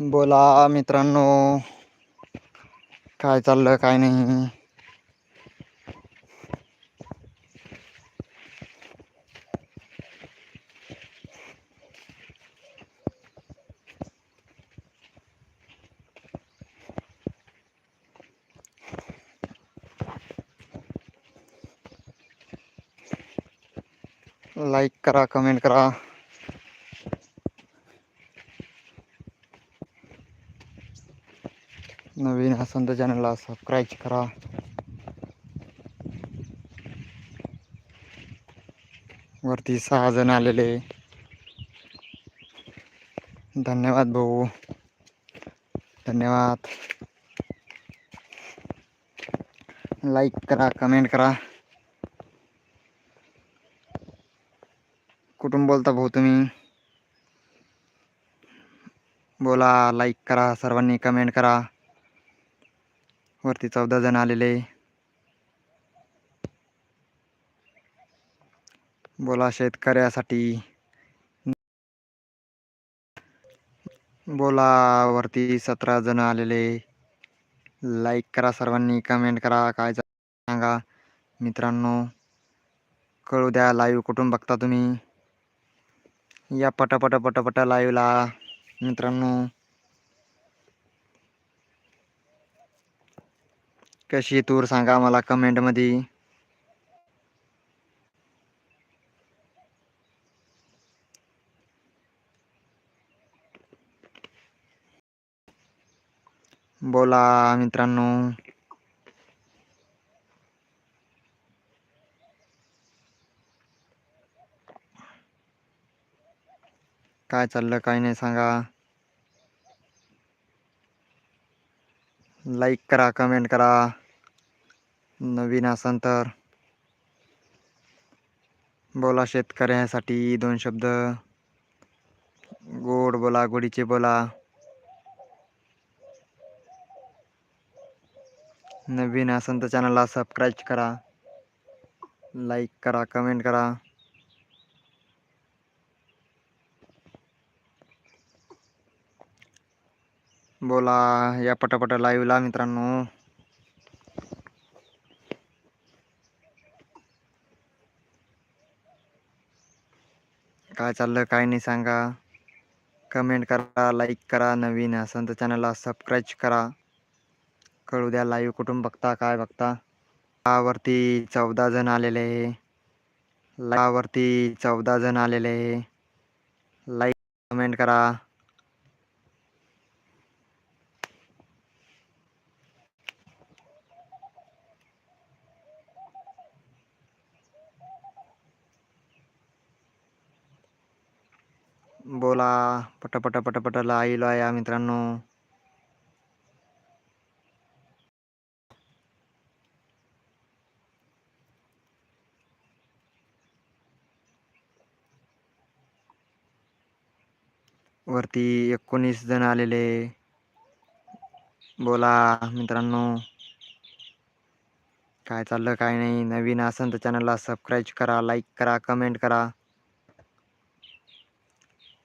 बोला मित्रांनो. काय चाललं काय नाही. लाईक करा कमेंट करा. नवीन असेल तर चॅनलला सबस्क्राईब करा. वरती सहा जण आलेले. धन्यवाद भाऊ. धन्यवाद. लाईक करा कमेंट करा. कुठून बोलता भाऊ तुम्ही? बोला लाईक करा सर्वांनी कमेंट करा. वरती चौदा जण आलेले बोला शेतकऱ्यासाठी. बोला वरती सतरा जण आलेले लाईक करा सर्वांनी कमेंट करा काय सांगा. मित्रांनो कळू द्या लाईव्ह कुठून बघता तुम्ही. या पटापट पटापट लाईव्हला मित्रांनो कशी तूर सांगा मला कमेंटमध्ये बोला मित्रांनो. काय चाललं काय नाही सांगा. लाईक करा कमेंट करा. नवीन असन तर. बोला शेतकऱ्यासाठी दोन शब्द. गोड बोला, गोडीचे बोला. नवीन असन तर चॅनलला सबस्क्राईब करा. लाईक करा कमेंट करा. बोला, या पटापट लाइव लाईव्हला मित्रांनो. काय चाललं काय नाही सांगा. कमेंट करा लाईक करा नवीन असेल तर चॅनलला सबस्क्राईब करा. कळू द्या लाईव्ह कुठून बघता काय बघता. लावरती चौदा जण आलेले. लावरती चौदा जण आलेले. लाईक कमेंट करा. बोला. पटापट पटापट आईलो या मित्रांनो. वरती एकोणीस जण आलेले. बोला मित्रांनो. काय चाललं काय नाही. नवीन असेल तर चॅनलला सबस्क्राईब करा लाईक करा कमेंट करा.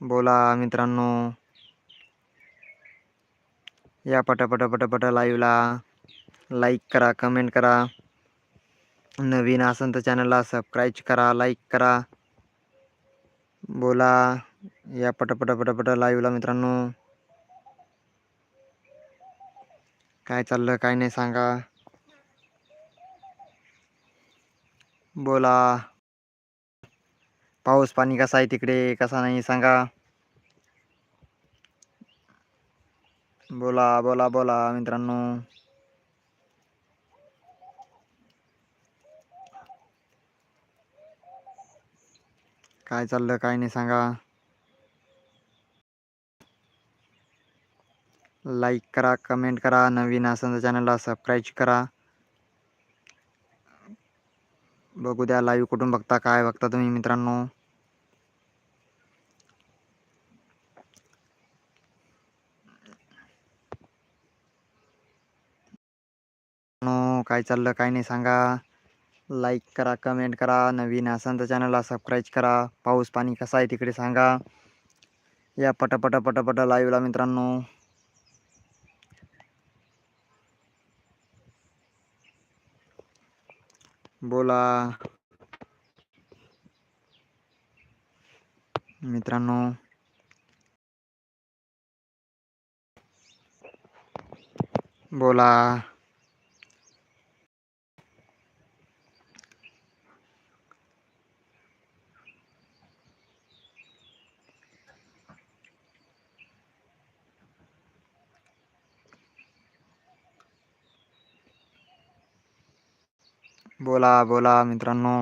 बोला मित्रांनो. या पटापट पटापट लाईव्हला लाईक करा कमेंट करा. नवीन असेल तर चॅनलला सबस्क्राईब करा लाईक करा. बोला या पटापट पटापट लाईव्हला मित्रांनो. काय चाललं काय नाही सांगा. बोला. पाऊस पाणी कसा आहे तिकडे कसा नाही सांगा. बोला बोला बोला मित्रांनो. काय चाललं काय नाही सांगा. लाईक करा कमेंट करा नवीन असं चॅनलला सबस्क्राईब करा. बघू द्या लाईव्ह कुठून बघता काय बघता तुम्ही मित्रांनो. काय चाललं काय नाही सांगा. लाईक करा कमेंट करा नवीन असेल तर चॅनलला सबस्क्राईब करा. पाऊस पाणी कसा आहे तिकडे सांगा. या पटापटा पटापटा लाईव्हला मित्रांनो. बोला मित्रांनो बोला बोला बोला मित्रांनो